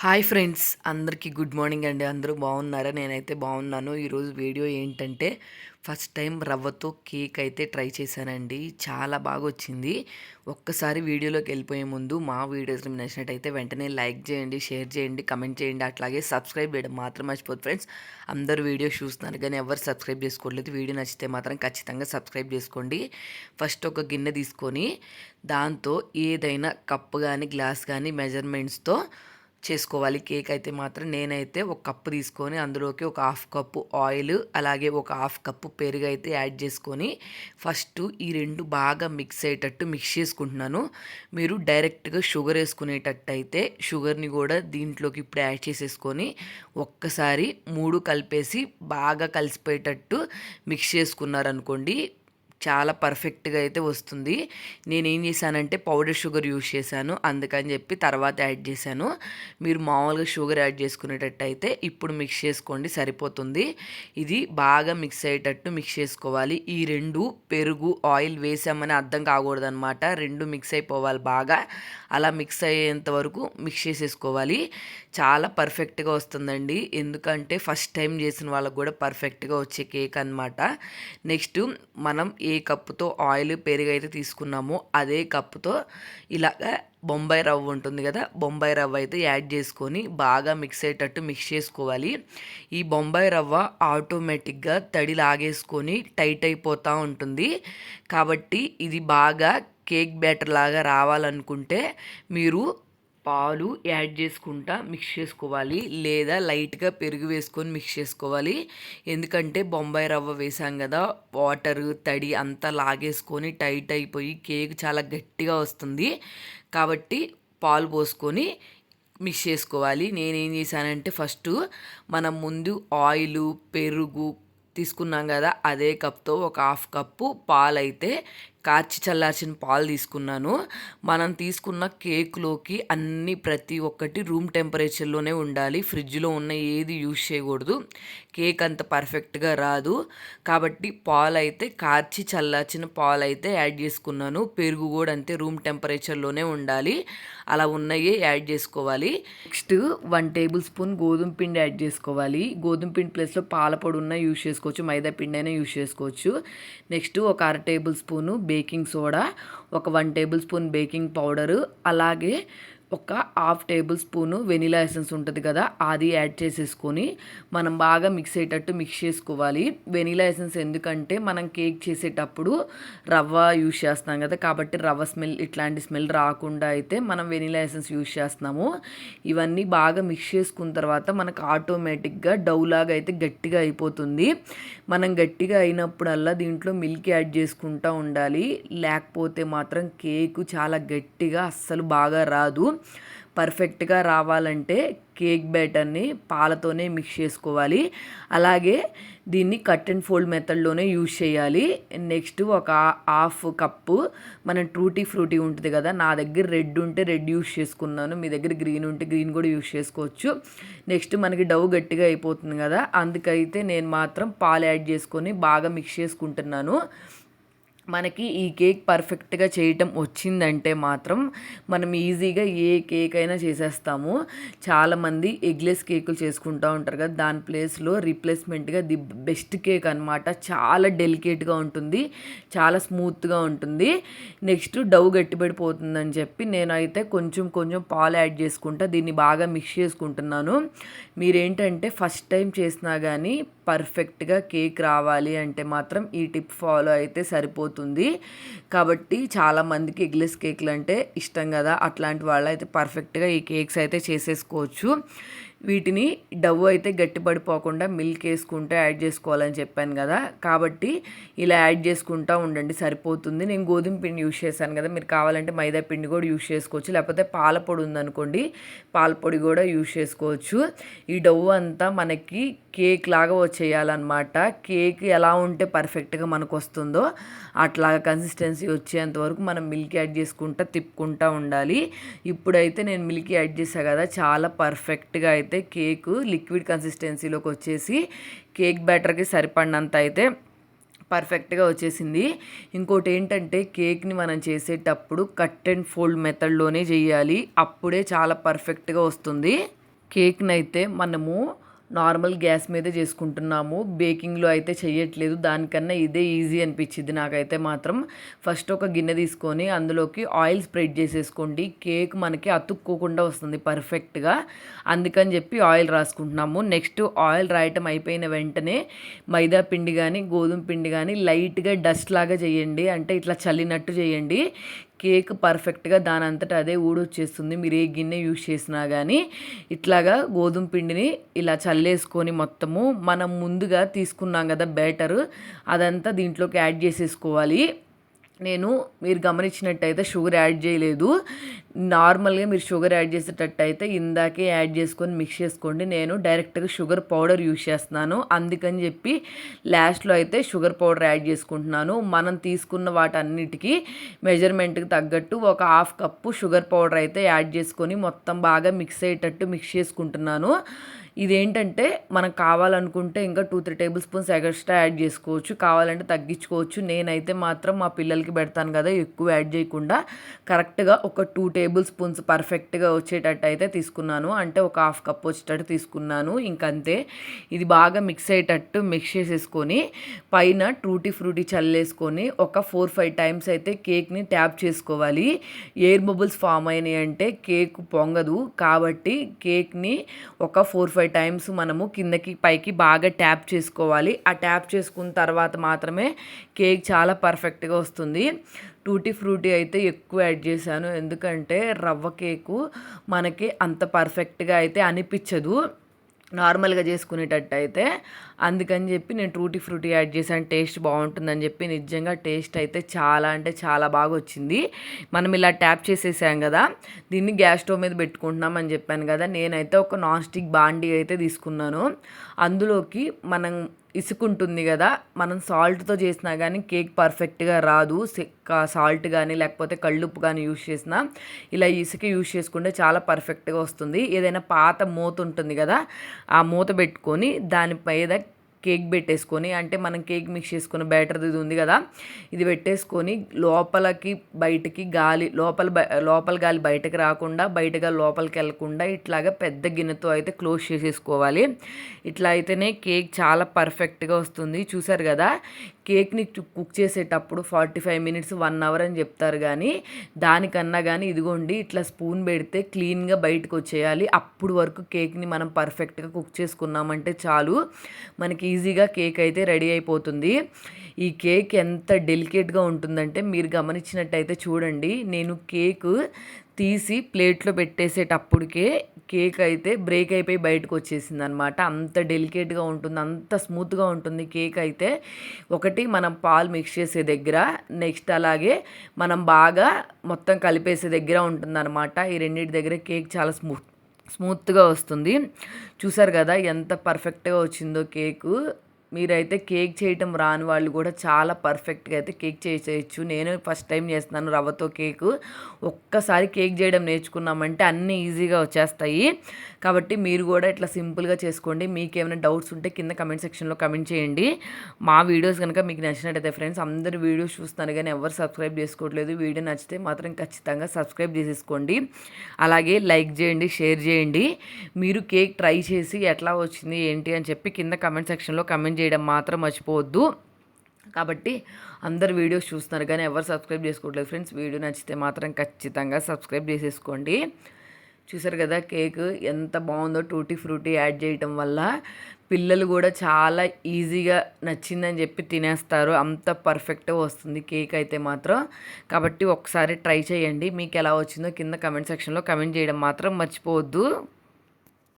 Hi friends అందరికీ good morning అండి. అందరూ బాగున్నారా? నేనైతే బాగున్నాను. ఈరోజు వీడియో ఏంటంటే ఫస్ట్ టైం రవ్వతో కేక్ అయితే ట్రై చేశానండి. చాలా బాగా వచ్చింది ఒక్కసారి వీడియోలోకి వెళ్ళిపోయే ముందు మా వీడియోస్ నచ్చినట్టయితే వెంటనే లైక్ చేయండి షేర్ చేయండి కమెంట్ చేయండి. అట్లాగే సబ్స్క్రైబ్ చేయడం మాత్రం మర్చిపోదు ఫ్రెండ్స్. అందరు వీడియో చూస్తున్నారు కానీ ఎవరు సబ్స్క్రైబ్ చేసుకోవట్లేదు వీడియో నచ్చితే మాత్రం ఖచ్చితంగా సబ్స్క్రైబ్ చేసుకోండి. ఫస్ట్ ఒక గిన్నె తీసుకొని దాంతో ఏదైనా కప్పు కానీ గ్లాస్ కానీ మెజర్మెంట్స్తో చేసుకోవాలి. కేక్ అయితే మాత్రం నేనైతే ఒక కప్పు తీసుకొని అందులోకి ఒక హాఫ్ కప్పు ఆయిల్ అలాగే ఒక హాఫ్ కప్పు పెరుగు అయితే యాడ్ చేసుకొని ఫస్ట్ ఈ రెండు బాగా మిక్స్ అయ్యేటట్టు మిక్స్ చేసుకుంటున్నాను. మీరు డైరెక్ట్గా షుగర్ వేసుకునేటట్టు అయితే షుగర్ని కూడా దీంట్లోకి ఇప్పుడు యాడ్ చేసేసుకొని ఒక్కసారి మూడు కలిపేసి బాగా కలిసిపోయేటట్టు మిక్స్ చేసుకున్నారనుకోండి చాలా పర్ఫెక్ట్గా అయితే వస్తుంది. నేను ఏం చేశానంటే పౌడర్ షుగర్ యూజ్ చేశాను. అందుకని చెప్పి తర్వాత యాడ్ చేశాను. మీరు మామూలుగా షుగర్ యాడ్ చేసుకునేటట్టు అయితే ఇప్పుడు మిక్స్ చేసుకోండి సరిపోతుంది. ఇది బాగా మిక్స్ అయ్యేటట్టు మిక్స్ చేసుకోవాలి. ఈ రెండు పెరుగు ఆయిల్ వేసామని అర్థం కాకూడదు అనమాట రెండు మిక్స్ అయిపోవాలి బాగా. అలా మిక్స్ అయ్యేంత వరకు మిక్స్ చేసేసుకోవాలి. చాలా పర్ఫెక్ట్గా వస్తుందండి. ఎందుకంటే ఫస్ట్ టైం చేసిన వాళ్ళకు కూడా పర్ఫెక్ట్గా వచ్చే కేక్ అనమాట నెక్స్ట్ మనం ఏ కప్పుతో ఆయిల్ పెరిగైతే తీసుకున్నామో. అదే కప్పుతో ఇలాగ బొంబాయి రవ్వ ఉంటుంది కదా బొంబాయి రవ్వ అయితే యాడ్ చేసుకొని బాగా మిక్స్ అయ్యేటట్టు మిక్స్ చేసుకోవాలి. ఈ బొంబాయి రవ్వ ఆటోమేటిక్గా తడి లాగేసుకొని టైట్ అయిపోతూ ఉంటుంది. కాబట్టి ఇది బాగా కేక్ బ్యాటర్ లాగా రావాలనుకుంటే మీరు పాలు యాడ్ చేసుకుంటా మిక్స్ చేసుకోవాలి లేదా లైట్గా పెరుగు వేసుకొని మిక్స్ చేసుకోవాలి. ఎందుకంటే బొంబాయి రవ్వ వేసాం కదా వాటర్ తడి అంతా లాగేసుకొని టైట్ అయిపోయి కేక్ చాలా గట్టిగా వస్తుంది. కాబట్టి పాలు పోసుకొని మిక్స్ చేసుకోవాలి. నేనేం చేశానంటే ఫస్ట్ మనం ముందు ఆయిల్ పెరుగు తీసుకున్నాం కదా అదే కప్తో ఒక హాఫ్ కప్పు పాలు అయితే కాచి చల్లార్చిన పాలు తీసుకున్నాను. మనం తీసుకున్న కేక్లోకి అన్ని ప్రతి ఒక్కటి రూమ్ టెంపరేచర్లోనే ఉండాలి. ఫ్రిడ్జ్లో ఉన్న ఏది యూజ్ చేయకూడదు. కేక్ అంత పర్ఫెక్ట్గా రాదు. కాబట్టి పాలు అయితే కార్చి చల్లార్చిన పాలు అయితే యాడ్ చేసుకున్నాను. పెరుగు కూడా అంతే రూమ్ టెంపరేచర్లోనే ఉండాలి. అలా ఉన్నాయే యాడ్ చేసుకోవాలి. నెక్స్ట్ వన్ టేబుల్ స్పూన్ గోధుమ పిండి యాడ్ చేసుకోవాలి. గోధుమ పిండి ప్లేస్లో పాల పొడి ఉన్న యూజ్ చేసుకోవచ్చు. మైదా పిండి అయినా యూజ్ చేసుకోవచ్చు. నెక్స్ట్ ఒక అర టేబుల్ స్పూను బేకింగ్ సోడా ఒక one table spoon baking powder అలాగే ఒక half table spoon vanilla essence ఉంటుంది కదా అది యాడ్ చేసేసుకొని మనం బాగా మిక్స్ అయ్యేటట్టు మిక్స్ చేసుకోవాలి. వెనిలా ఎసెన్స్ ఎందుకంటే మనం కేక్ చేసేటప్పుడు రవ్వ యూజ్ చేస్తాం కదా కాబట్టి రవ్వ స్మెల్ ఇట్లాంటి స్మెల్ రాకుండా అయితే మనం వెనిలా ఎసెన్స్ యూజ్ చేస్తున్నాము. ఇవన్నీ బాగా మిక్స్ చేసుకున్న తర్వాత మనకు ఆటోమేటిక్గా డౌలాగా అయితే గట్టిగా అయిపోతుంది. మనం గట్టిగా అయినప్పుడల్లా దీంట్లో మిల్క్ యాడ్ చేసుకుంటూ ఉండాలి. లేకపోతే మాత్రం కేకు చాలా గట్టిగా అస్సలు బాగా రాదు. పర్ఫెక్ట్గా రావాలంటే కేక్ బ్యాటర్ని పాలతోనే మిక్స్ చేసుకోవాలి. అలాగే దీన్ని కట్ అండ్ ఫోల్డ్ మెథడ్లోనే యూజ్ చేయాలి. నెక్స్ట్ ఒక హాఫ్ కప్పు మన ట్రూటీ ఫ్రూటీ ఉంటుంది కదా నా దగ్గర రెడ్ ఉంటే రెడ్ యూజ్ చేసుకున్నాను మీ దగ్గర గ్రీన్ ఉంటే గ్రీన్ కూడా యూజ్ చేసుకోవచ్చు. నెక్స్ట్ మనకి డవ్ గట్టిగా అయిపోతుంది కదా అందుకైతే నేను మాత్రం పాలు యాడ్ చేసుకొని బాగా మిక్స్ చేసుకుంటున్నాను. మనకి ఈ కేక్ పర్ఫెక్ట్గా చేయటం వచ్చిందంటే మాత్రం మనం ఈజీగా ఏ కేక్ అయినా చేసేస్తాము. చాలామంది ఎగ్లెస్ కేకులు చేసుకుంటూ ఉంటారు కదా దాని ప్లేస్లో రీప్లేస్మెంట్గా ది బెస్ట్ కేక్ అనమాట చాలా డెలికేట్గా ఉంటుంది చాలా స్మూత్గా ఉంటుంది. నెక్స్ట్ డవ్ గట్టిపడిపోతుందని చెప్పి నేనైతే కొంచెం కొంచెం పాలు యాడ్ చేసుకుంటా దీన్ని బాగా మిక్స్ చేసుకుంటున్నాను. మీరేంటంటే ఫస్ట్ టైం చేసినా కానీ పర్ఫెక్ట్గా కేక్ రావాలి అంటే మాత్రం ఈ టిప్ ఫాలో అయితే సరిపోతుంది. కాబట్టి చాలామందికి ఎగ్లెస్ కేక్లు అంటే ఇష్టం కదా. అట్లాంటి వాళ్ళు అయితే పర్ఫెక్ట్గా ఈ కేక్స్ అయితే చేసేసుకోవచ్చు. వీటిని డవ్ అయితే గట్టిపడిపోకుండా మిల్క్ వేసుకుంటే యాడ్ చేసుకోవాలని చెప్పాను కదా. కాబట్టి ఇలా యాడ్ చేసుకుంటూ ఉండండి సరిపోతుంది. నేను గోధుమ పిండి యూస్ చేశాను కదా మీరు కావాలంటే మైదా పిండి కూడా యూస్ చేసుకోవచ్చు. లేకపోతే పాల పొడి ఉందనుకోండి పాల పొడి కూడా యూస్ చేసుకోవచ్చు. ఈ డవ్ అంతా మనకి కేక్ లాగా వచ్చేయాలన్నమాట. కేక్ ఎలా ఉంటే పర్ఫెక్ట్గా మనకు వస్తుందో అట్లాగా కన్సిస్టెన్సీ వచ్చేంత వరకు మనం మిల్క్ యాడ్ చేసుకుంటా తిప్పుకుంటూ ఉండాలి. ఇప్పుడైతే నేను మిల్క్ యాడ్ చేసా కదా చాలా పర్ఫెక్ట్గా అయితే కేక్ లిక్విడ్ కన్సిస్టెన్సీలోకి వచ్చేసి కేక్ బ్యాటర్కి సరిపడినంత అయితే పర్ఫెక్ట్గా వచ్చేసింది. ఇంకోటి ఏంటంటే కేక్ని మనం చేసేటప్పుడు కట్ అండ్ ఫోల్డ్ మెథడ్లోనే చేయాలి. అప్పుడే చాలా పర్ఫెక్ట్గా వస్తుంది. కేక్ని అయితే మనము నార్మల్ గ్యాస్ మీదే చేసుకుంటున్నాము. బేకింగ్లో అయితే చేయట్లేదు దానికన్నా ఇదే ఈజీ అనిపించింది నాకైతే మాత్రం. ఫస్ట్ ఒక గిన్నె తీసుకొని అందులోకి ఆయిల్ స్ప్రెడ్ చేసేసుకోండి. కేక్ మనకి అతుక్కోకుండా వస్తుంది పర్ఫెక్ట్గా. అందుకని చెప్పి ఆయిల్ రాసుకుంటున్నాము. నెక్స్ట్ ఆయిల్ రాయటం అయిపోయిన వెంటనే మైదా పిండి కానీ గోధుమ పిండి కానీ లైట్గా డస్ట్ లాగా చేయండి. అంటే ఇట్లా చల్లినట్టు చేయండి. కేక్ పర్ఫెక్ట్గా దాని అంతటా అదే ఊడొచ్చేస్తుంది. మీరు ఏ గిన్నె యూజ్ చేసినా కానీ ఇట్లాగా గోధుమ పిండిని ఇలా చల్లేసుకొని మొత్తము మనం ముందుగా తీసుకున్నాం కదా బ్యాటర్ అదంతా దీంట్లోకి యాడ్ చేసేసుకోవాలి. నేను మీరు గమనించినట్టయితే షుగర్ యాడ్ చేయలేదు. నార్మల్గా మీరు షుగర్ యాడ్ చేసేటట్టయితే ఇందాకే యాడ్ చేసుకొని మిక్స్ చేసుకోండి. నేను డైరెక్ట్గా షుగర్ పౌడర్ యూస్ చేస్తున్నాను. అందుకని చెప్పి లాస్ట్లో అయితే షుగర్ పౌడర్ యాడ్ చేసుకుంటున్నాను. మనం తీసుకున్న వాటన్నిటికీ మెజర్మెంట్కి తగ్గట్టు ఒక హాఫ్ కప్పు షుగర్ పౌడర్ అయితే యాడ్ చేసుకొని మొత్తం బాగా మిక్స్ అయ్యేటట్టు మిక్స్ చేసుకుంటున్నాను. ఇదేంటంటే మనకు కావాలనుకుంటే ఇంకా two three table spoons extra add చేసుకోవచ్చు. కావాలంటే తగ్గించుకోవచ్చు. నేనైతే మాత్రం మా పిల్లలకి పెడతాను కదా ఎక్కువ యాడ్ చేయకుండా కరెక్ట్గా ఒక టూ టేబుల్ స్పూన్స్ పర్ఫెక్ట్గా వచ్చేటట్టు అయితే తీసుకున్నాను. అంటే ఒక హాఫ్ కప్ వచ్చేటట్టు తీసుకున్నాను. ఇంకంతే. ఇది బాగా మిక్స్ అయ్యేటట్టు మిక్స్ చేసేసుకొని పైన ట్రూటీ ఫ్రూటీ చల్లేసుకొని ఒక ఫోర్ ఫైవ్ టైమ్స్ అయితే కేక్ని ట్యాప్ చేసుకోవాలి. ఎయిర్ బబుల్స్ ఫామ్ అయినాయి అంటే కేక్ పొంగదు. కాబట్టి కేక్ని ఒక ఫోర్ ఫైవ్ ఫైవ్ టైమ్స్ మనము కిందకి పైకి బాగా ట్యాప్ చేసుకోవాలి. ఆ ట్యాప్ చేసుకున్న తర్వాత మాత్రమే కేక్ చాలా పర్ఫెక్ట్గా వస్తుంది. టూటీ ఫ్రూటీ అయితే ఎక్కువ యాడ్ చేశాను. ఎందుకంటే రవ్వ కేకు మనకి అంత పర్ఫెక్ట్గా అయితే అనిపించదు. నార్మల్గా చేసుకునేటట్టు అయితే అందుకని చెప్పి నేను ట్రూటీ ఫ్రూటీ యాడ్ చేశాను. టేస్ట్ బాగుంటుందని చెప్పి నిజంగా టేస్ట్ అయితే చాలా అంటే చాలా బాగా వచ్చింది. మనం ఇలా ట్యాప్ చేసేసాం కదా దీన్ని గ్యాస్ స్టవ్ మీద పెట్టుకుంటున్నాం అని చెప్పాను కదా నేనైతే ఒక నాన్ స్టిక్ బాండీ అయితే తీసుకున్నాను. అందులోకి మనం ఇసుకుంటుంది కదా మనం సాల్ట్తో చేసినా కానీ కేక్ పర్ఫెక్ట్గా రాదు. సాల్ట్ కానీ లేకపోతే కళ్ళుప్పు కానీ యూస్ చేసినా ఇలా ఇసుక యూస్ చేసుకుంటే చాలా పర్ఫెక్ట్గా వస్తుంది. ఏదైనా పాత మూత ఉంటుంది కదా ఆ మూత పెట్టుకొని దాని మీద కేక్ పెట్టేసుకొని అంటే మనం కేక్ మిక్స్ చేసుకున్న బ్యాటర్ ఇది ఉంది కదా ఇది పెట్టేసుకొని లోపలకి బయటకి గాలి లోపల లోపల గాలి బయటకు రాకుండా బయటగా లోపలికి వెళ్ళకుండా ఇట్లాగా పెద్ద గిన్నెతో అయితే క్లోజ్ చేసేసుకోవాలి. ఇట్లా అయితేనే కేక్ చాలా పర్ఫెక్ట్గా వస్తుంది. చూసారు కదా కేక్ని కుక్ చేసేటప్పుడు forty five minutes one hour అని చెప్తారు కానీ దానికన్నా కానీ ఇదిగోండి ఇట్లా స్పూన్ పెడితే క్లీన్గా బయటకు వచ్చేయాలి అప్పుడు వరకు కేక్ని మనం పర్ఫెక్ట్గా కుక్ చేసుకున్నామంటే చాలు. మనకి ఈజీగా కేక్ అయితే రెడీ అయిపోతుంది. ఈ కేక్ ఎంత డెలికేట్గా ఉంటుందంటే మీరు గమనించినట్టయితే చూడండి నేను కేక్ తీసి ప్లేట్లో పెట్టేసేటప్పటికే కేక్ అయితే బ్రేక్ అయిపోయి బయటకు వచ్చేసింది అనమాట అంత డెలికేట్గా ఉంటుంది అంత స్మూత్గా ఉంటుంది కేక్ అయితే ఒకటి మనం పాలు మిక్స్ చేసే దగ్గర నెక్స్ట్ అలాగే మనం బాగా మొత్తం కలిపేసే దగ్గర ఉంటుందన్నమాట ఈ రెండింటి దగ్గర కేక్ చాలా స్మూత్ స్మూత్గా వస్తుంది. చూసారు కదా ఎంత పర్ఫెక్ట్గా వచ్చిందో కేకు. మీరైతే కేక్ చేయటం రాని వాళ్ళు కూడా చాలా పర్ఫెక్ట్గా అయితే కేక్ చేసేయచ్చు. నేను ఫస్ట్ టైం చేస్తున్నాను రవ్వతో కేకు. ఒక్కసారి కేక్ చేయడం నేర్చుకున్నామంటే అన్నీ ఈజీగా వచ్చేస్తాయి. కాబట్టి మీరు కూడా ఇట్లా సింపుల్గా చేసుకోండి. మీకు ఏమైనా డౌట్స్ ఉంటే కింద కమెంట్ సెక్షన్లో కమెంట్ చేయండి. మా వీడియోస్ కనుక మీకు నచ్చినట్టయితే ఫ్రెండ్స్ అందరు వీడియోస్ చూస్తున్నారు కానీ ఎవరు సబ్స్క్రైబ్ చేసుకోవట్లేదు. వీడియో నచ్చితే మాత్రం ఖచ్చితంగా సబ్స్క్రైబ్ చేసేసుకోండి. అలాగే లైక్ చేయండి షేర్ చేయండి. మీరు కేక్ ట్రై చేసి ఎట్లా వచ్చింది ఏంటి అని చెప్పి కింద కమెంట్ సెక్షన్లో కమెంట్ చేయడం మాత్రం మర్చిపోవద్దు. కాబట్టి అందరు వీడియోస్ చూస్తున్నారు కానీ ఎవరు సబ్స్క్రైబ్ చేసుకోవట్లేదు ఫ్రెండ్స్. వీడియో నచ్చితే మాత్రం ఖచ్చితంగా సబ్స్క్రైబ్ చేసేసుకోండి. చూసారు కదా కేక్ ఎంత బాగుందో టూటీ ఫ్రూటీ యాడ్ చేయటం వల్ల పిల్లలు కూడా చాలా ఈజీగా నచ్చిందని చెప్పి తినేస్తారు. అంత పర్ఫెక్ట్గా వస్తుంది కేక్ అయితే మాత్రం. కాబట్టి ఒకసారి ట్రై చేయండి. మీకు ఎలా వచ్చిందో కింద కమెంట్ సెక్షన్లో కమెంట్ చేయడం మాత్రం మర్చిపోవద్దు.